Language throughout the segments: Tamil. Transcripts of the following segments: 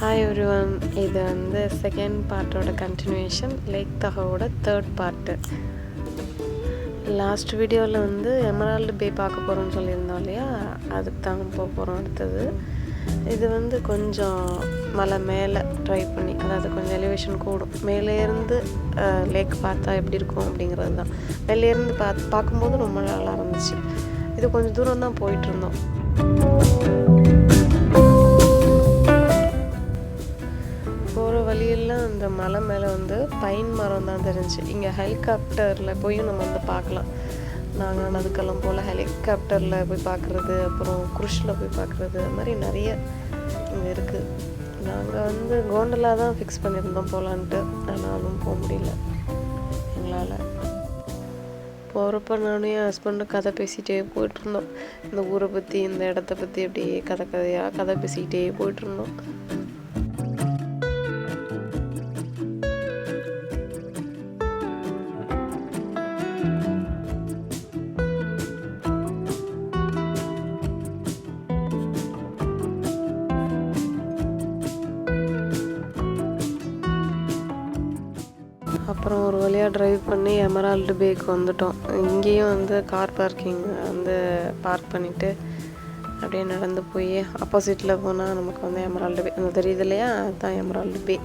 ஹாய் ஒருவன் இது வந்து செகண்ட் பார்ட்டோட கண்டினியூஷன் லேக் தகவோட தேர்ட் பார்ட்டு லாஸ்ட் வீடியோவில் வந்து எமரால்டு பே பார்க்க போகிறோம்னு சொல்லியிருந்தோம் இல்லையா? அதுக்கு தாங்க போக போகிறோம் அடுத்தது. இது வந்து கொஞ்சம் மலை மேலே ட்ரை பண்ணி அதாவது கொஞ்சம் எலிவேஷன் கூடும். மேலேருந்து லேக் பார்த்தா எப்படி இருக்கும் அப்படிங்கிறது தான். மேலேருந்து பார்த்து பார்க்கும்போது ரொம்ப நல்லா இருந்துச்சு. இது கொஞ்சம் தூரம் தான் போயிட்டு வழியெல்லாம் அந்த மலை மேலே வந்து பைன் மரம் தான் தெரிஞ்சு இங்கே ஹெலிகாப்டரில் போயும் நம்ம வந்து பார்க்கலாம். நாங்கள் அதுக்கெல்லாம் போல் ஹெலிகாப்டரில் போய் பார்க்குறது அப்புறம் குருஷில் போய் பார்க்குறது அது மாதிரி நிறைய இங்கே இருக்குது நாங்கள் வந்து கோண்டலா தான் ஃபிக்ஸ் பண்ணியிருந்தோம் போகலான்ட்டு ஆனாலும் போக முடியல. எங்களால். போகிறப்ப நானும் என் ஹஸ்பண்டும் கதை பேசிகிட்டே போயிட்டுருந்தோம். இந்த ஊரை பற்றி இந்த இடத்த பற்றி அப்படியே கதை கதையாக கதை பேசிக்கிட்டே போயிட்டுருந்தோம். அப்புறம் ஒரு வழியாக ட்ரைவ் பண்ணி எமரால்டு பேக்கு வந்துட்டோம். இங்கேயும் வந்து கார் பார்க்கிங் வந்து பார்க் பண்ணிவிட்டு அப்படியே நடந்து போய் ஆப்போசிட்டில் போனால் நமக்கு வந்து எமரால்டு பே அந்த தெரியுது இல்லையா? அதுதான் எமரால்டு பே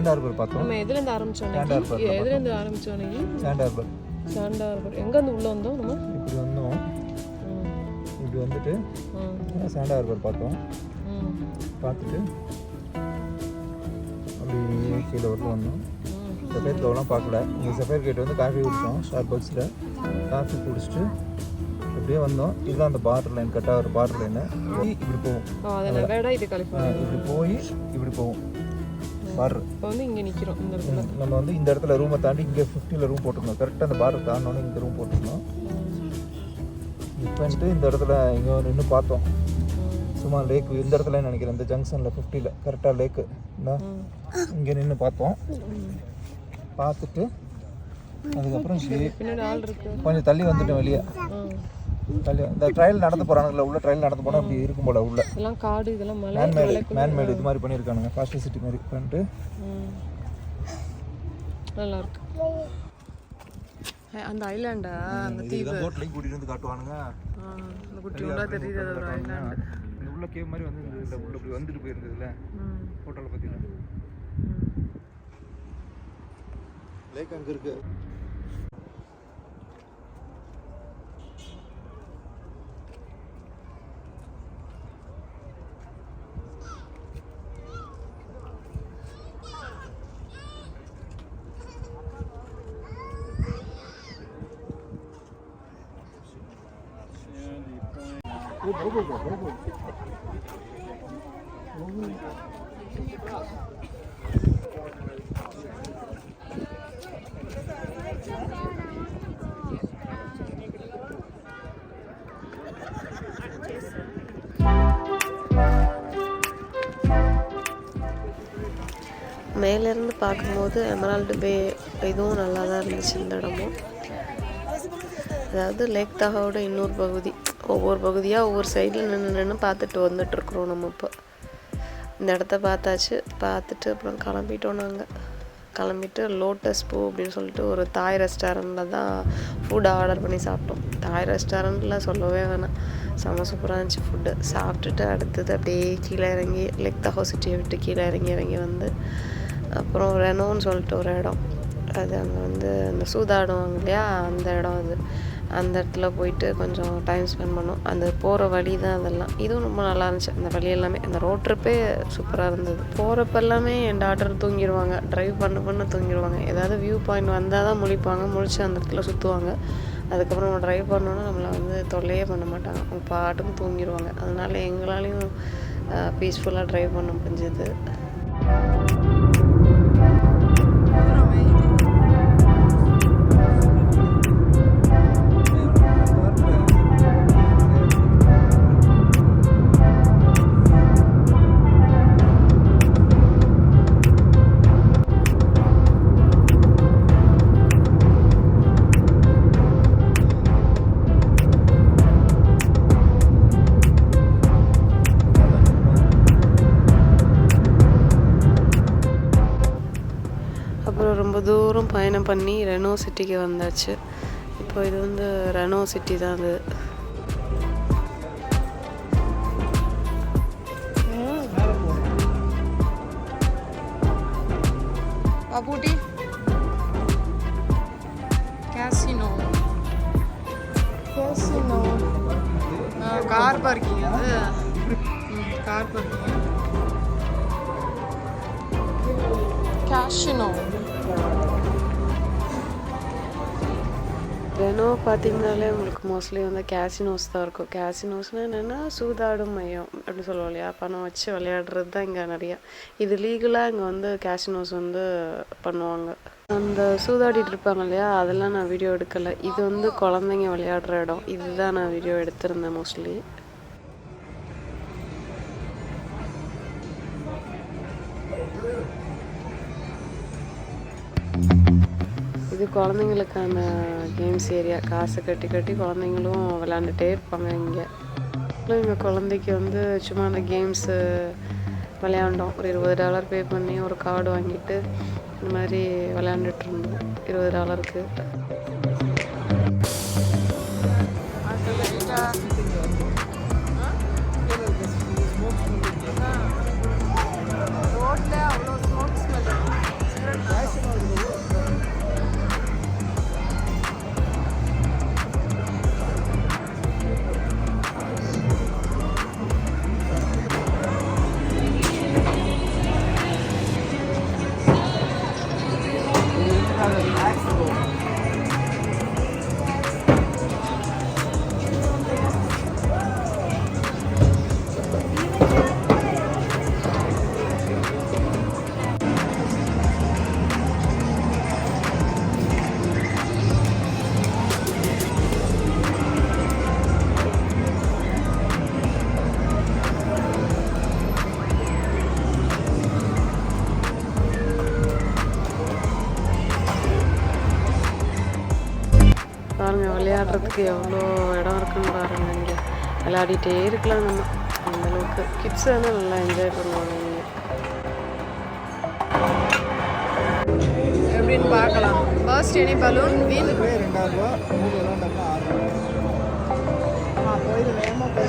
சாண்ட் ஹார்பர் பார்த்தோம். நம்ம எதுலேருந்து ஆரம்பிச்சோம் சாண்ட் ஹார்பர் எதுலேருந்து ஆரம்பிச்சோம் சாண்ட் ஹார்பர் சாண்டா ஹார்பர் எங்கேருந்து உள்ளே வந்தோம் நம்ம? இப்படி வந்தோம். இப்படி வந்துட்டு சாண்ட் ஹார்பர் பார்த்தோம். பார்த்துட்டு அப்படி கீழே வரலாம் வந்தோம். சஃபேர் கவெல்லாம் பார்க்கல. இங்கே சஃபேர் கேட் வந்து காஃபி குடித்தோம் ஸ்டார் பாக்ஸில் காஃபி குடிச்சிட்டு அப்படியே வந்தோம். இதுதான் அந்த பார்டர் லைன் கட் ஆகிற பார்டர் லைனு இப்படி கலிஃபோர்னியா இப்படி போய் இப்படி பார்டர் இப்போ வந்து இங்கே நிற்கிறோம் இந்த இடத்துல. நம்ம வந்து இந்த இடத்துல ரூமை தாண்டி இங்கே ஃபிஃப்டியில் ரூம் போட்டிருந்தோம். கரெக்டாக அந்த பார்டர் தாண்டோன்னே இங்கே ரூம் போட்டிருந்தோம். இப்போ வந்துட்டு இந்த இடத்துல இங்கே நின்று பார்த்தோம். சும்மா லேக் இந்த இடத்துல நினைக்கிறேன்? இந்த ஜங்ஷனில் ஃபிஃப்டியில் கரெக்டாக லேக்கு இங்கே நின்று பார்த்தோம். பார்த்துட்டு அதுக்கப்புறம் கொஞ்சம் தள்ளி வந்துட்டோம் வெளியே. இந்த ட்ரையல் நடந்து போகிறானுங்களா உள்ள ட்ரையல் நடந்து போனால் இப்படி இருக்கும் போல உள்ள. இதெல்லாம் காடு இதெல்லாம் மலை மேன்மேடு மேன்மேடு இது மாதிரி பண்ணியிருக்கானுங்க. ஃபாஸ்ட் சிட்டி மாதிரி பண்ணிட்டு. நல்லா இருக்கு அந்த ஐலாண்டா அந்த தீவு. போட்லையும் கூட்டிகிட்டு வந்து காட்டுவானுங்க. அந்த குட்டி உள்ள தெரியுது அது ஒரு ஐலாண்டு இந்த உள்ள கேவ் மாதிரி வந்து இந்த உள்ள இப்படி வந்துட்டு போயிருந்ததுல. ஹோட்டலை பற்றி லேக் அங்கே இருக்கு. மேலேருந்து பார்க்கும்போது எமரால்டு பே இதுவும் நல்லா தான் இருந்துச்சு இந்த இடமும். அதாவது லேக் தாகாவோட இன்னொரு பகுதி. ஒவ்வொரு பகுதியாக ஒவ்வொரு சைடில் நின்று நின்று பார்த்துட்டு வந்துட்டுருக்குறோம் நம்ம இப்போ. இந்த இடத்த பார்த்தாச்சு. பார்த்துட்டு அப்புறம் கிளம்பிட்டோம் நாங்கள் கிளம்பிட்டு லோட்டஸ் பூ அப்படின்னு சொல்லிட்டு ஒரு தாய் ரெஸ்டாரண்ட்டில் தான் ஃபுட் ஆர்டர் பண்ணி சாப்பிட்டோம். தாய் ரெஸ்டாரண்ட்டில் சொல்லவே வேணாம். செம்ம சூப்பராக இருந்துச்சு ஃபுட்டு சாப்பிட்டுட்டு அடுத்தது அப்படியே கீழே இறங்கி லெக் தஹோ சிட்டியை விட்டு கீழே இறங்கி இறங்கி வந்து அப்புறம் ரெனோன்னு சொல்லிட்டு ஒரு இடம். அது அங்கே வந்து அந்த சூதாடுவாங்க இல்லையா? அந்த இடம் அது. அந்த இடத்துல போயிட்டு கொஞ்சம் டைம் ஸ்பெண்ட் பண்ணோம். அந்த போகிற வழி தான் அதெல்லாம். இதுவும் ரொம்ப நல்லா இருந்துச்சு. அந்த வழி எல்லாமே அந்த ரோட் ட்ரிப்பே சூப்பராக இருந்தது. போகிறப்ப எல்லாமே என் டாக்டர் தூங்கிடுவாங்க ட்ரைவ் பண்ண பண்ண தூங்கிடுவாங்க ஏதாவது வியூ பாயிண்ட் வந்தால் தான் முழிப்பாங்க. முழிச்சு அந்த இடத்துல சுற்றுவாங்க அதுக்கப்புறம் நம்ம ட்ரைவ் பண்ணோன்னா நம்மளை வந்து தொல்லையே பண்ண மாட்டாங்க. அவங்க பாட்டுக்கும் தூங்கிடுவாங்க அதனால எங்களாலையும் பீஸ்ஃபுல்லாக ட்ரைவ் பண்ண முடிஞ்சது. பயணம் பண்ணி ரெனோ சிட்டிக்கு வந்தாச்சு. இப்போ இது வந்து ரெனோ சிட்டி தான் அது. பாப்பூட்டி கேசினோ கேசினோ கார் பார்க்கிங் அது. கார் பார்க்கிங் கேஷினோ ரெனோ பார்த்தீங்கனாலே உங்களுக்கு மோஸ்ட்லி வந்து கேசினோஸ் தான் இருக்கும். கேசினோஸ்னால் என்னென்னா சூதாடும் மையம் அப்படி சொல்லுவோம் இல்லையா? பணம் வச்சு விளையாடுறது தான் இங்கே நிறையா. இது லீகலாக இங்கே வந்து கேசினோஸ் வந்து பண்ணுவாங்க. அந்த சூதாடிட்டு இருப்பாங்க இல்லையா? அதெல்லாம் நான் வீடியோ எடுக்கலை. இது வந்து குழந்தைங்க விளையாடுற இடம். இதுதான் நான் வீடியோ எடுத்திருந்தேன் மோஸ்ட்லி குழந்தைங்களுக்கான கேம்ஸ் ஏரியா காசு கட்டி கட்டி குழந்தைங்களும் விளாண்டுட்டே இருப்பாங்க இங்கே. எங்கள் குழந்தைக்கு வந்து சும்மா அந்த கேம்ஸு விளையாண்டோம். ஒரு இருபது டாலர் பே பண்ணி ஒரு கார்டு வாங்கிட்டு இந்த மாதிரி விளையாண்டுட்டு இருந்தோம். இருபது டாலருக்கு விளையாடுறதுக்கு எவ்வளோ இடம் இருக்குன்னு பாருங்க இங்கே. விளையாடிட்டே இருக்கலாம் நம்ம. அந்த அளவுக்கு. கிட்ஸ் வந்து நல்லா என்ஜாய் பண்ணுவாங்க இங்கே. எப்படின்னு பார்க்கலாம். ஃபர்ஸ்ட் எனி பலூன் வீல் ரெண்டாயிரம் ரூபா மூணு ஆறு ரூபா போயிடு வேகமாக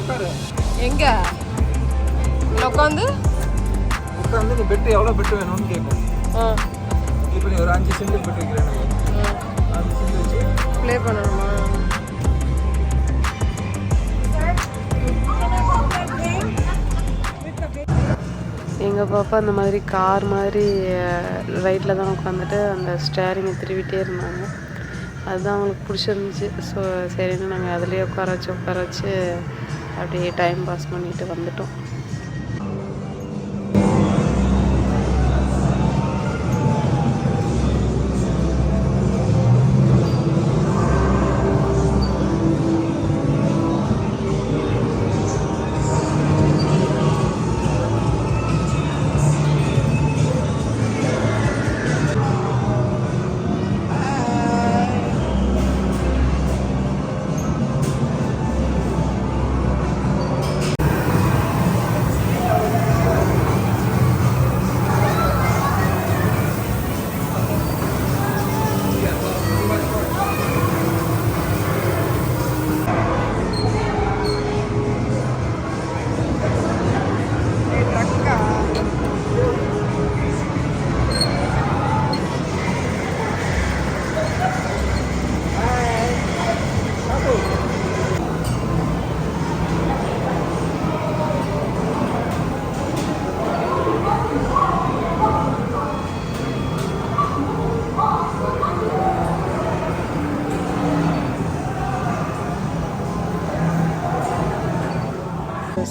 உட்காரு எங்க? உட்காந்து? உட்காந்து நீ பெட்டு எவ்வளோ பெட்டு வேணும்னு கேட்கும் ஆ. இப்போ நீ ஒரு அஞ்சு சிங்கிள் பெட் வைக்கிறேன் அஞ்சு சிங்கிள் வச்சு. ப்ளே பண்ணணுமா? எங்கள் பாப்பா அந்த மாதிரி கார் மாதிரி ரைட்டில் தான் உட்காந்துட்டு அந்த ஸ்டேரிங்கை திருவிட்டே இருந்தாங்க. அதுதான் அவங்களுக்கு பிடிச்சிருந்துச்சி. ஸோ சரின்னு நாங்கள் அதுலேயே உட்கார வச்சு உட்கார வச்சு அப்படியே டைம் பாஸ் பண்ணிட்டு வந்துட்டோம்.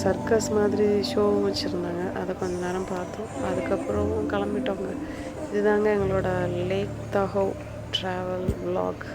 சர்க்கஸ் மாதிரி ஷோவும் வச்சுருந்தாங்க. அதை கொஞ்ச நேரம் பார்த்தோம். அதுக்கப்புறம் கிளம்பிட்டோங்க. இதுதாங்க எங்களோட லேக் தஹோ ட்ராவல் விலாக்